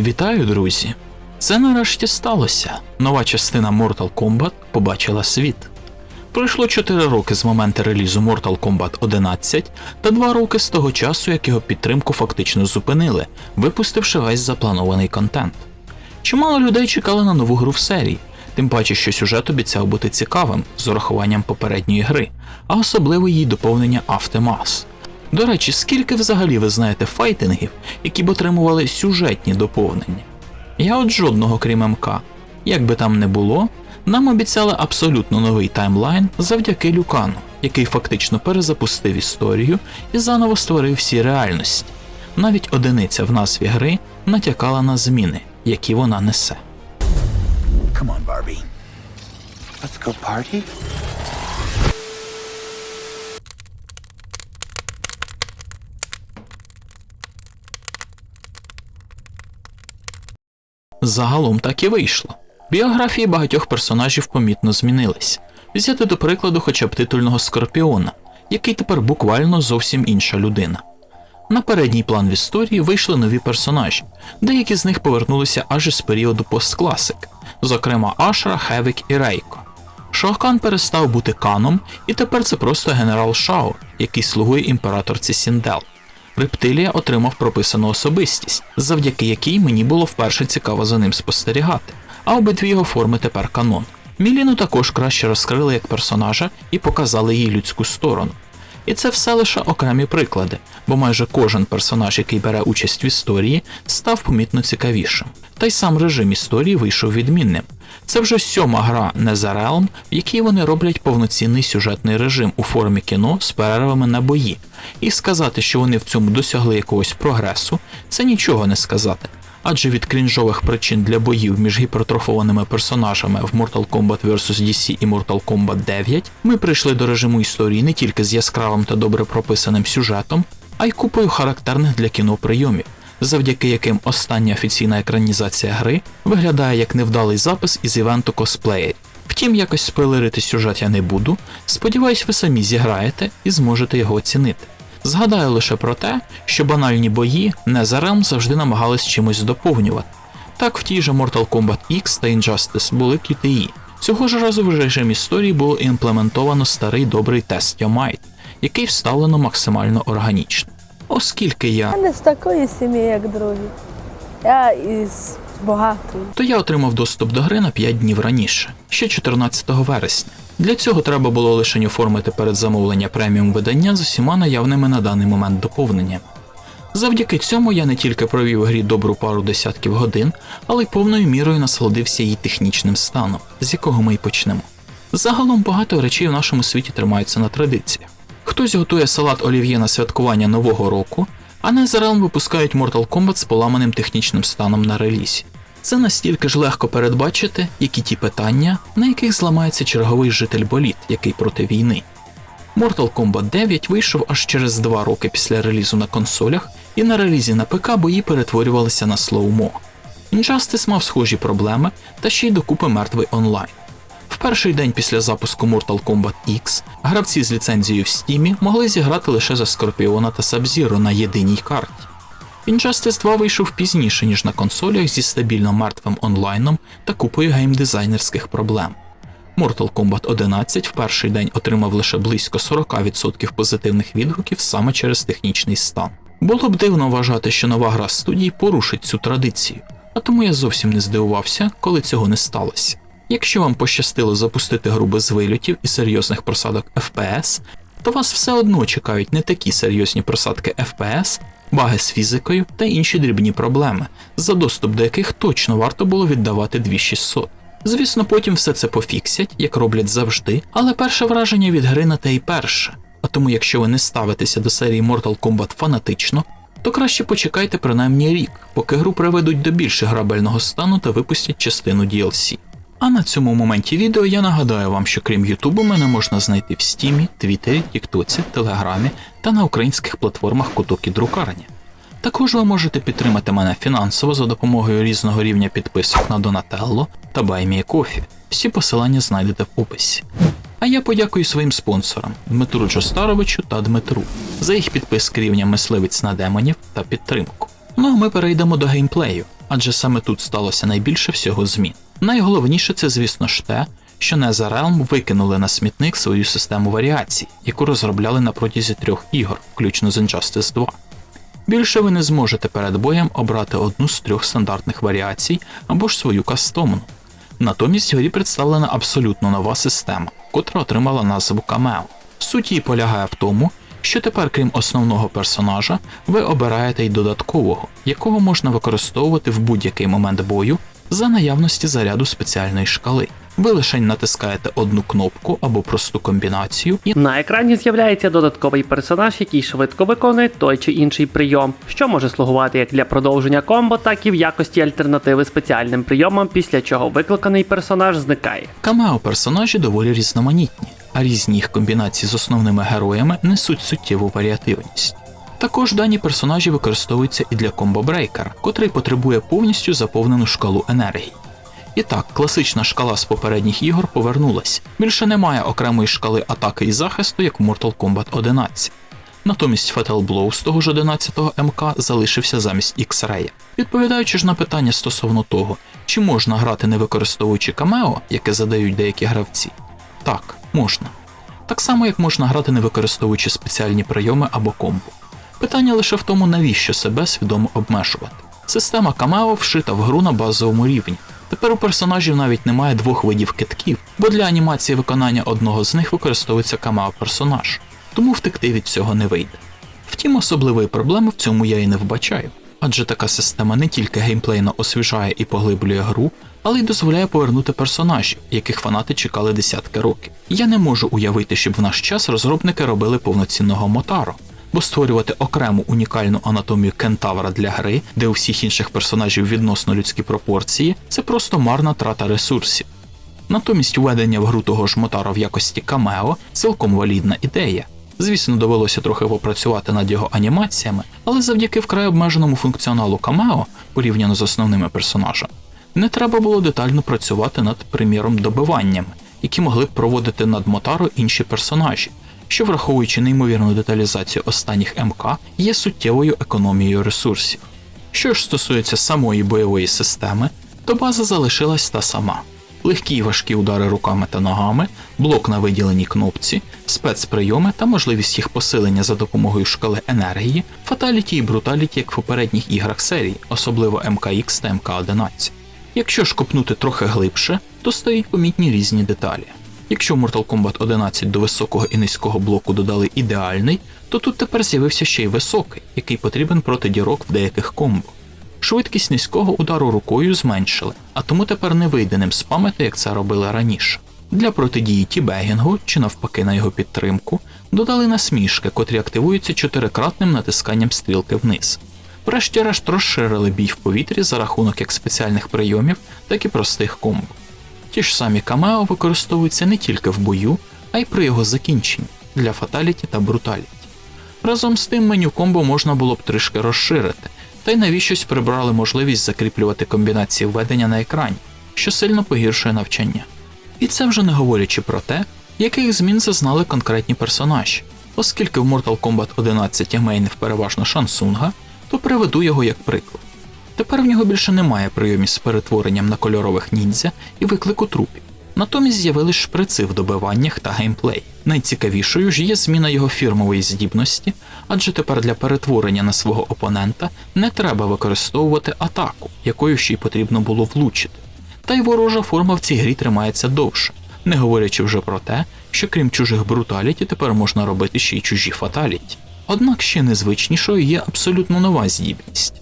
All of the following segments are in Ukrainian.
Вітаю, друзі! Це нарешті сталося. Нова частина Mortal Kombat побачила світ. Пройшло 4 роки з моменту релізу Mortal Kombat 11 та 2 роки з того часу, як його підтримку фактично зупинили, випустивши весь запланований контент. Чимало людей чекали на нову гру в серії, тим паче, що сюжет обіцяв бути цікавим з урахуванням попередньої гри, а особливо її доповнення Aftermath. До речі, скільки взагалі ви знаєте файтингів, які б отримували сюжетні доповнення? Я от жодного крім МК. Як би там не було, нам обіцяли абсолютно новий таймлайн завдяки Люкану, який фактично перезапустив історію і заново створив всі реальності. Навіть одиниця в назві гри натякала на зміни, які вона несе. Come on, Barbie. Let's go party? Загалом так і вийшло. Біографії багатьох персонажів помітно змінились. Взяти до прикладу хоча б титульного Скорпіона, який тепер буквально зовсім інша людина. На передній план в історії вийшли нові персонажі, деякі з них повернулися аж із періоду посткласик, зокрема Ашра, Хевік і Рейко. Шохкан перестав бути каном, і тепер це просто генерал Шао, який слугує імператорці Сіндел. Рептилія отримав прописану особистість, завдяки якій мені було вперше цікаво за ним спостерігати, а обидві його форми тепер канон. Міліну також краще розкрили як персонажа і показали їй людську сторону. І це все лише окремі приклади, бо майже кожен персонаж, який бере участь в історії, став помітно цікавішим. Та й сам режим історії вийшов відмінним. Це вже сьома гра NetherRealm, в якій вони роблять повноцінний сюжетний режим у формі кіно з перервами на бої. І сказати, що вони в цьому досягли якогось прогресу, це нічого не сказати. Адже від крінжових причин для боїв між гіпертрофованими персонажами в Mortal Kombat vs DC і Mortal Kombat 9 ми прийшли до режиму історії не тільки з яскравим та добре прописаним сюжетом, а й купою характерних для кіно прийомів, завдяки яким остання офіційна екранізація гри виглядає як невдалий запис із івенту косплеєрів. Втім, якось спойлерити сюжет я не буду. Сподіваюсь, ви самі зіграєте і зможете його оцінити. Згадаю лише про те, що банальні бої NetherRealm завжди намагались чимось доповнювати. Так в тій же Mortal Kombat X та Injustice були QTE. Цього ж разу в режим історії було імплементовано старий добрий тест Might, який вставлено максимально органічно. Оскільки я Я не з такої сім'ї, як другі. Я із багатої. то я отримав доступ до гри на 5 днів раніше, ще 14 вересня. Для цього треба було лише оформити передзамовлення преміум видання з усіма наявними на даний момент доповненнями. Завдяки цьому я не тільки провів грі добру пару десятків годин, але й повною мірою насолодився її технічним станом, з якого ми й почнемо. Загалом багато речей в нашому світі тримаються на традиціях. Хтось готує салат олів'є на святкування Нового року, а NetherRealm випускають Mortal Kombat з поламаним технічним станом на релізі. Це настільки ж легко передбачити, які ті питання, на яких зламається черговий житель боліт, який проти війни. Mortal Kombat 9 вийшов аж через два роки після релізу на консолях, і на релізі на ПК бої перетворювалися на слоумо. Injustice мав схожі проблеми та ще й докупи мертвий онлайн. В перший день після запуску Mortal Kombat X гравці з ліцензією в Steam могли зіграти лише за Скорпіона та Сабзіро на єдиній карті. Injustice 2 вийшов пізніше, ніж на консолях зі стабільно мертвим онлайном та купою геймдизайнерських проблем. Mortal Kombat 11 в перший день отримав лише близько 40% позитивних відгуків саме через технічний стан. Було б дивно вважати, що нова гра студії порушить цю традицію, а тому я зовсім не здивувався, коли цього не сталося. Якщо вам пощастило запустити гру без вильотів і серйозних просадок FPS, то вас все одно чекають не такі серйозні просадки FPS, баги з фізикою та інші дрібні проблеми, за доступ до яких точно варто було віддавати 2600. Звісно, потім все це пофіксять, як роблять завжди, але перше враження від гри на те й перше. А тому, якщо ви не ставитеся до серії Mortal Kombat фанатично, то краще почекайте принаймні рік, поки гру приведуть до більш грабельного стану та випустять частину DLC. А на цьому моменті відео я нагадаю вам, що крім Ютубу мене можна знайти в Стімі, Твіттері, Тіктоці, Телеграмі та на українських платформах Куток і Друкарня. Також ви можете підтримати мене фінансово за допомогою різного рівня підписок на Donatello та BuyMeACoffee. Всі посилання знайдете в описі. А я подякую своїм спонсорам Дмитру Джостаровичу та Дмитру за їх підписки рівня мисливець на демонів та підтримку. Ну а ми перейдемо до геймплею. адже саме тут сталося найбільше всього змін. Найголовніше це, звісно ж, те, що NetherRealm викинули на смітник свою систему варіацій, яку розробляли на протязі трьох ігор, включно з Injustice 2. Більше ви не зможете перед боєм обрати одну з трьох стандартних варіацій або ж свою кастомну. Натомість в представлена абсолютно нова система, котра отримала назву Камео. Суть її полягає в тому, що тепер, крім основного персонажа, ви обираєте й додаткового, якого можна використовувати в будь-який момент бою за наявності заряду спеціальної шкали. Ви лише натискаєте одну кнопку або просту комбінацію і На екрані з'являється додатковий персонаж, який швидко виконує той чи інший прийом, що може слугувати як для продовження комбо, так і в якості альтернативи спеціальним прийомам, після чого викликаний персонаж зникає. Камео персонажі доволі різноманітні, а різні їх комбінації з основними героями несуть суттєву варіативність. Також дані персонажі використовуються і для комбо-брейкера, котрий потребує повністю заповнену шкалу енергії. І так, класична шкала з попередніх ігор повернулась. Більше немає окремої шкали атаки і захисту, як в Mortal Kombat 11. Натомість Fatal Blow з того ж 11-го МК залишився замість X-Ray. Відповідаючи ж на питання стосовно того, чи можна грати не використовуючи камео, яке задають деякі гравці, так, можна. Так само, як можна грати не використовуючи спеціальні прийоми або комбо. Питання лише в тому, навіщо себе свідомо обмежувати. Система камео вшита в гру на базовому рівні. Тепер у персонажів навіть немає двох видів китків, бо для анімації виконання одного з них використовується камео персонаж, тому втекти від цього не вийде. Втім, особливої проблеми в цьому я і не вбачаю, адже така система не тільки геймплейно освіжає і поглиблює гру, але й дозволяє повернути персонажів, яких фанати чекали десятки років. Я не можу уявити, щоб в наш час розробники робили повноцінного мотаро, бо створювати окрему унікальну анатомію кентавра для гри, де у всіх інших персонажів відносно людські пропорції, це просто марна трата ресурсів. Натомість введення в гру того ж Мотара в якості камео цілком валідна ідея. Звісно, довелося трохи попрацювати над його анімаціями, але завдяки вкрай обмеженому функціоналу камео, порівняно з основними персонажами, не треба було детально працювати над приміром добиваннями, які могли б проводити над Мотаро інші персонажі, що, враховуючи неймовірну деталізацію останніх МК, є суттєвою економією ресурсів. Що ж стосується самої бойової системи, то база залишилась та сама. Легкі й важкі удари руками та ногами, блок на виділеній кнопці, спецприйоми та можливість їх посилення за допомогою шкали енергії, фаталіті і бруталіті, як в попередніх іграх серії, особливо МКХ та МК11. Якщо ж копнути трохи глибше, то стають помітні різні деталі. Якщо в Mortal Kombat 11 до високого і низького блоку додали ідеальний, то тут тепер з'явився ще й високий, який потрібен проти дірок в деяких комбо. Швидкість низького удару рукою зменшили, а тому тепер не вийде ним спамити, як це робили раніше. Для протидії тібегінгу чи навпаки на його підтримку додали насмішки, котрі активуються чотирикратним натисканням стрілки вниз. Врешті-решт розширили бій в повітрі за рахунок як спеціальних прийомів, так і простих комбо. Ті ж самі камео використовуються не тільки в бою, а й при його закінченні для фаталіті та бруталіті. Разом з тим меню комбо можна було б трішки розширити, та й навіщось прибрали можливість закріплювати комбінації введення на екрані, що сильно погіршує навчання. І це вже не говорячи про те, яких змін зазнали конкретні персонажі, оскільки в Mortal Kombat 11 я мейнив переважно Шансунга, то приведу його як приклад. Тепер в нього більше немає прийомів з перетворенням на кольорових ніндзя і виклику трупів. Натомість з'явились шприци в добиваннях та геймплей. Найцікавішою ж є зміна його фірмової здібності, адже тепер для перетворення на свого опонента не треба використовувати атаку, якою ще й потрібно було влучити. Та й ворожа форма в цій грі тримається довше, не говорячи вже про те, що крім чужих бруталіті тепер можна робити ще й чужі фаталіті. Однак ще незвичнішою є абсолютно нова здібність.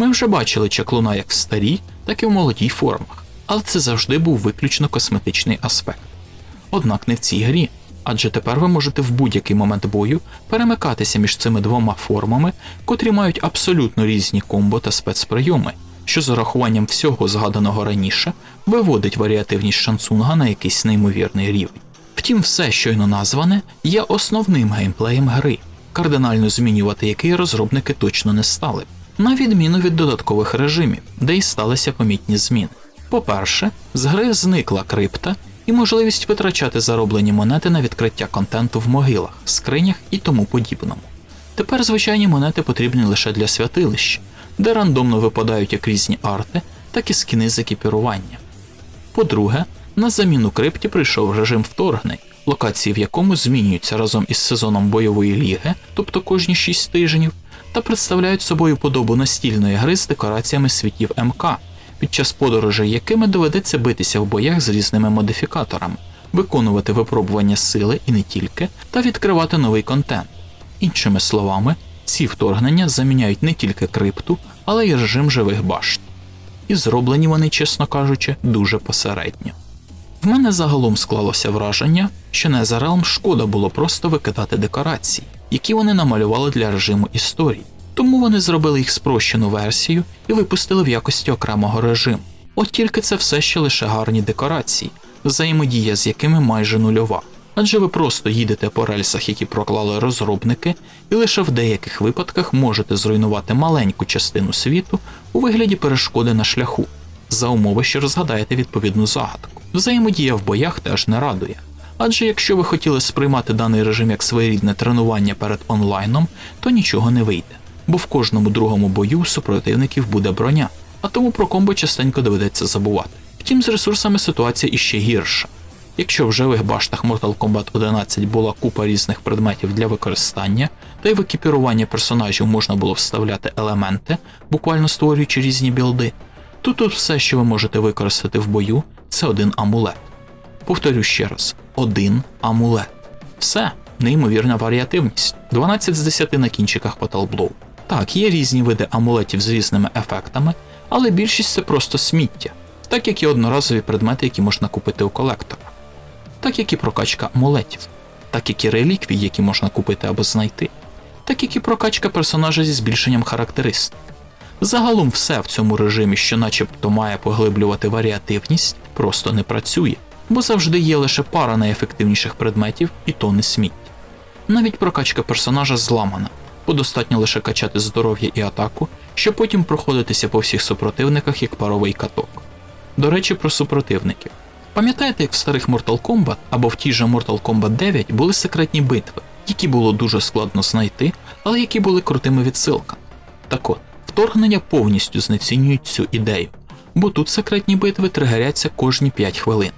Ми вже бачили чаклуна як в старій, так і в молодій формах, але це завжди був виключно косметичний аспект. Однак не в цій грі, адже тепер ви можете в будь-який момент бою перемикатися між цими двома формами, котрі мають абсолютно різні комбо та спецприйоми, що з урахуванням всього згаданого раніше виводить варіативність шансунга на якийсь неймовірний рівень. Втім, все щойно назване є основним геймплеєм гри, кардинально змінювати який розробники точно не стали, на відміну від додаткових режимів, де й сталися помітні зміни. По-перше, з гри зникла крипта і можливість витрачати зароблені монети на відкриття контенту в могилах, скринях і тому подібному. Тепер звичайні монети потрібні лише для святилищ, де рандомно випадають як різні арти, так і скіни з екіпірування. По-друге, на заміну крипті прийшов режим вторгнень, локації в якому змінюються разом із сезоном бойової ліги, тобто кожні 6 тижнів, та представляють собою подобу настільної гри з декораціями світів МК, під час подорожей якими доведеться битися в боях з різними модифікаторами, виконувати випробування сили і не тільки, та відкривати новий контент. Іншими словами, ці вторгнення заміняють не тільки крипту, але й режим живих башт. І зроблені вони, чесно кажучи, дуже посередньо. В мене загалом склалося враження, що Незарелм шкода було просто викидати декорації, які вони намалювали для режиму історії. Тому вони зробили їх спрощену версію і випустили в якості окремого режиму. От тільки це все ще лише гарні декорації, взаємодія з якими майже нульова. Адже ви просто їдете по рельсах, які проклали розробники, і лише в деяких випадках можете зруйнувати маленьку частину світу у вигляді перешкоди на шляху, за умови, що розгадаєте відповідну загадку. Взаємодія в боях теж не радує. Адже якщо ви хотіли сприймати даний режим як своєрідне тренування перед онлайном, то нічого не вийде, бо в кожному другому бою супротивників буде броня, а тому про комбо частенько доведеться забувати. Втім, з ресурсами ситуація іще гірша. Якщо в живих баштах Mortal Kombat 11 була купа різних предметів для використання, та й в екіпірування персонажів можна було вставляти елементи, буквально створюючи різні білди, то тут все, що ви можете використати в бою, це один амулет. Повторю ще раз: один амулет. Все, неймовірна варіативність. 12 з 10 на кінчиках Fatal Так, є різні види амулетів з різними ефектами, але більшість це просто сміття, так як і одноразові предмети, які можна купити у колектора, так як і прокачка амулетів, так як і реліквії, які можна купити або знайти, так як і прокачка персонажа зі збільшенням характеристик. Загалом все в цьому режимі, що начебто має поглиблювати варіативність, просто не працює, бо завжди є лише пара найефективніших предметів, і то не сміття. Навіть прокачка персонажа зламана, бо достатньо лише качати здоров'я і атаку, щоб потім проходитися по всіх супротивниках як паровий каток. До речі, про супротивників. Пам'ятаєте, як в старих Mortal Kombat або в тій же Mortal Kombat 9 були секретні битви, які було дуже складно знайти, але які були крутими відсилками. Так от, вторгнення повністю знецінюють цю ідею, бо тут секретні битви тригеряться кожні 5 хвилин.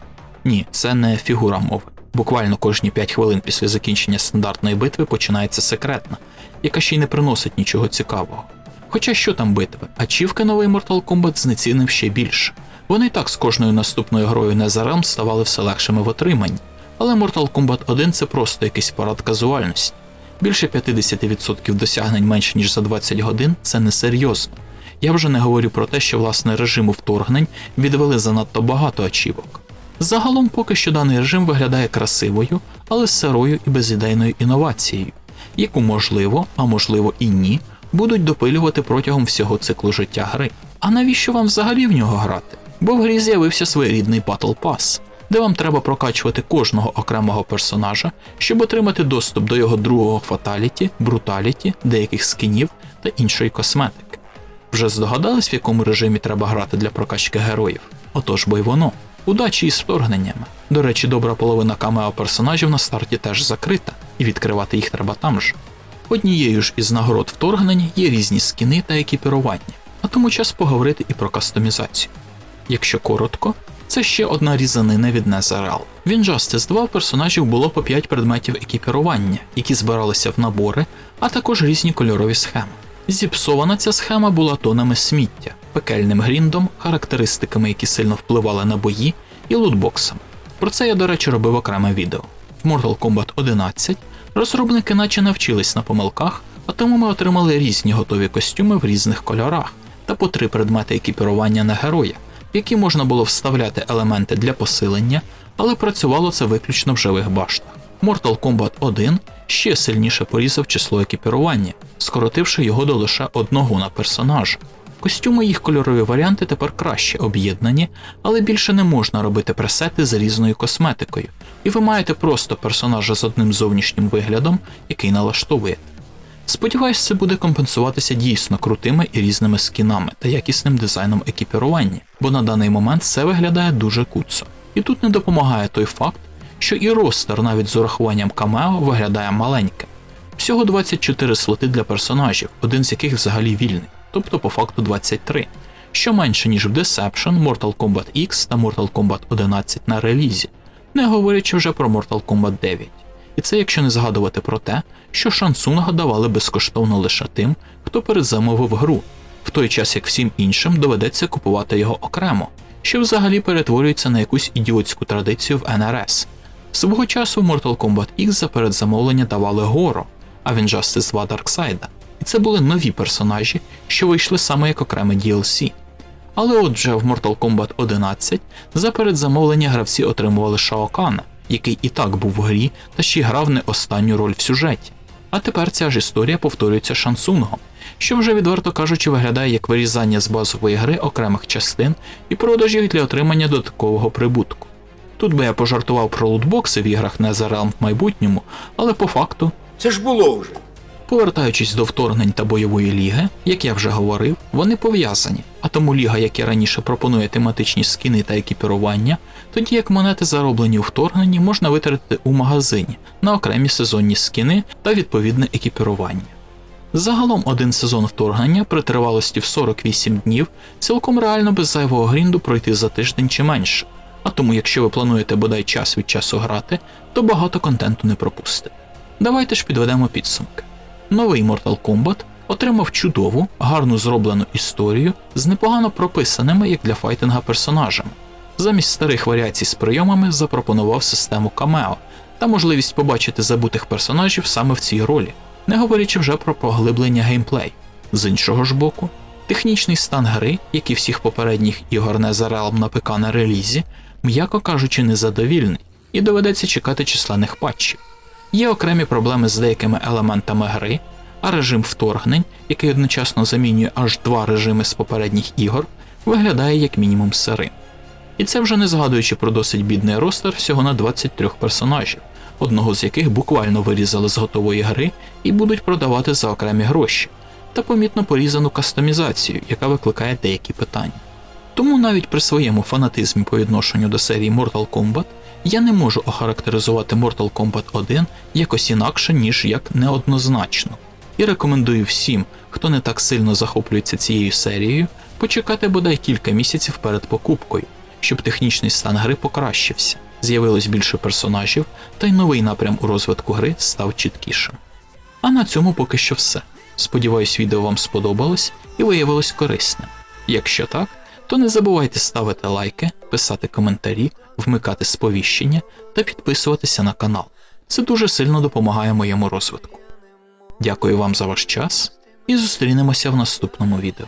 Ні, це не фігура мови. Буквально кожні 5 хвилин після закінчення стандартної битви починається секретна, яка ще й не приносить нічого цікавого. Хоча що там битви, ачівки новий Mortal Kombat знецінив ще більше. Вони і так з кожною наступною грою Netherrealm ставали все легшими в отриманні, але Mortal Kombat 1 це просто якийсь парад казуальності. Більше 50% досягнень менше ніж за 20 годин це несерйозно. Я вже не говорю про те, що власне режиму вторгнень відвели занадто багато ачівок. Загалом поки що даний режим виглядає красивою, але сирою і безідейною інновацією, яку можливо, а можливо і ні, будуть допилювати протягом всього циклу життя гри. А навіщо вам взагалі в нього грати? Бо в грі з'явився своєрідний Battle Pass, де вам треба прокачувати кожного окремого персонажа, щоб отримати доступ до його другого фаталіті, бруталіті, деяких скінів та іншої косметики. Вже здогадались, в якому режимі треба грати для прокачки героїв? Отож бо й воно. Удачі із вторгненнями. До речі, добра половина камео персонажів на старті теж закрита, і відкривати їх треба там же. Однією ж із нагород вторгнень є різні скіни та екіпірування, а тому час поговорити і про кастомізацію. Якщо коротко, це ще одна різанина від Незерал. В Injustice 2 у персонажів було по 5 предметів екіпірування, які збиралися в набори, а також різні кольорові схеми. Зіпсована ця схема була тонами сміття, пекельним гріндом, характеристиками, які сильно впливали на бої, і лутбоксами. Про це я, до речі, робив окреме відео. В Mortal Kombat 11 розробники наче навчились на помилках, а тому ми отримали різні готові костюми в різних кольорах та по три предмети екіпірування на героя, в які можна було вставляти елементи для посилення, але працювало це виключно в живих баштах. Mortal Kombat 1 ще сильніше порізав число екіпірування, скоротивши його до лише одного на персонажа. Костюми їх кольорові варіанти тепер краще об'єднані, але більше не можна робити пресети з різною косметикою, і ви маєте просто персонажа з одним зовнішнім виглядом, який налаштовуєте. Сподіваюсь, це буде компенсуватися дійсно крутими і різними скінами та якісним дизайном екіпірування, бо на даний момент це виглядає дуже куцо. І тут не допомагає той факт, що і ростер навіть з урахуванням камео виглядає маленьким. Всього 24 слоти для персонажів, один з яких взагалі вільний. тобто по факту 23, що менше ніж в Deception, Mortal Kombat X та Mortal Kombat 11 на релізі, не говорячи вже про Mortal Kombat 9. І це якщо не згадувати про те, що Шансунга давали безкоштовно лише тим, хто передзамовив гру, в той час як всім іншим доведеться купувати його окремо, що взагалі перетворюється на якусь ідіотську традицію в НРС. Свого часу Mortal Kombat X за передзамовлення давали Горо, а в Injustice 2 Darkseid. І це були нові персонажі, що вийшли саме як окреме DLC. Але от вже в Mortal Kombat 11 за передзамовлення гравці отримували Шаокана, який і так був в грі та ще й грав не останню роль в сюжеті. А тепер ця ж історія повторюється Шансунгом, що вже відверто кажучи виглядає як вирізання з базової гри окремих частин і продаж їх для отримання додаткового прибутку. Тут би я пожартував про лутбокси в іграх NetherRealm в майбутньому, але по факту Це ж було вже. Повертаючись до вторгнень та бойової ліги, як я вже говорив, вони пов'язані, а тому ліга, як і раніше пропонує тематичні скіни та екіпірування, тоді як монети, зароблені у вторгненні, можна витратити у магазині на окремі сезонні скіни та відповідне екіпірування. Загалом один сезон вторгнення при тривалості в 48 днів цілком реально без зайвого грінду пройти за тиждень чи менше. А тому, якщо ви плануєте бодай час від часу грати, то багато контенту не пропустите. Давайте ж підведемо підсумки. Новий Mortal Kombat отримав чудову, гарно зроблену історію з непогано прописаними, як для файтинга, персонажами. Замість старих варіацій з прийомами запропонував систему камео та можливість побачити забутих персонажів саме в цій ролі, не говорячи вже про поглиблення геймплей. З іншого ж боку, технічний стан гри, як і всіх попередніх ігор NetherRealm на ПК на релізі, м'яко кажучи, незадовільний, і доведеться чекати численних патчів. Є окремі проблеми з деякими елементами гри, а режим вторгнень, який одночасно замінює аж два режими з попередніх ігор, виглядає як мінімум сирим. І це вже не згадуючи про досить бідний ростер всього на 23 персонажів, одного з яких буквально вирізали з готової гри і будуть продавати за окремі гроші, та помітно порізану кастомізацію, яка викликає деякі питання. Тому навіть при своєму фанатизмі по відношенню до серії Mortal Kombat я не можу охарактеризувати Mortal Kombat 1 якось інакше, ніж як неоднозначно. І рекомендую всім, хто не так сильно захоплюється цією серією, почекати бодай кілька місяців перед покупкою, щоб технічний стан гри покращився, з'явилось більше персонажів, та й новий напрям у розвитку гри став чіткішим. А на цьому поки що все. Сподіваюсь, відео вам сподобалось і виявилось корисним. Якщо так, то не забувайте ставити лайки, писати коментарі, вмикати сповіщення та підписуватися на канал. Це дуже сильно допомагає моєму розвитку. Дякую вам за ваш час і зустрінемося в наступному відео.